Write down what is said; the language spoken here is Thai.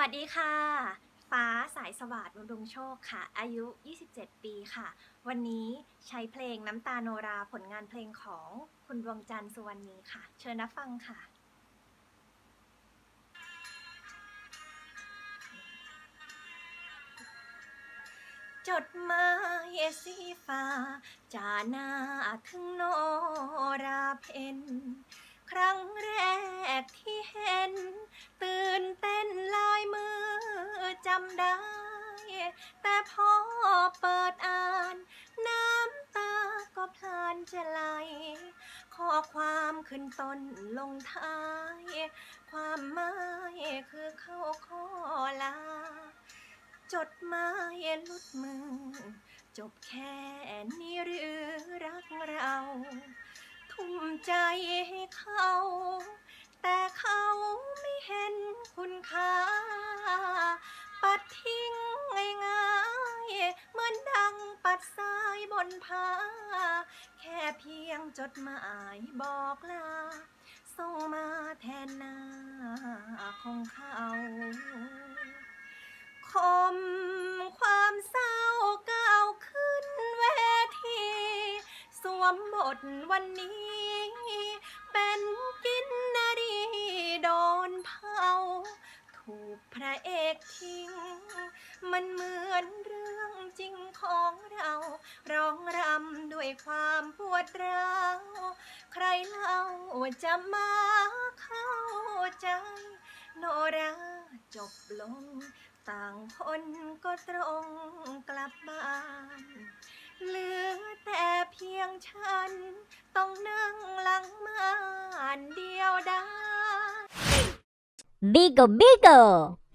วัสดีค่ะ ฟ้าสายสวัสดิ์บำรุงโชคค่ะ อายุ 27 ปีค่ะ วันนี้ใช้เพลงน้ำตาโนราผลงานเพลงของคุณดวงจันทร์สุวรรณีค่ะ เชิญรับฟังค่ะจดหมายสีฟ้า จาหน้าถึงโนราเพนครั้งแรกที่ำได้ แต่พอเปิดอ่าน น้ำตาก็พลานจะไหล ข้อความขึ้นต้นลงท้าย ความหมายคือเข้าข้อลา จดหมายลุดมือ จบแค่นี้หรือรักเรา ทุ่มใจให้เขา นผ้าแค่เพียงจดหมายบอกลา ส่งมาแทนหน้าของเขาคมความเศร้าก้าวขึ้นเวที สวมบทวันนี้ เป็นกินนารีโดนเผา ถูกพระเอกทิ้ง มันเหมือนเรื่องจริงของเรา ร้องรำด้วยความปวดร้าว ใครเล่าจะมาเข้าใจ โนราจบลง ต่างคนก็ตรงกลับบ้านเหลือแต่เพียงฉัน ต้องนั่งหลังม่านเดียวดาย Bigo Bigo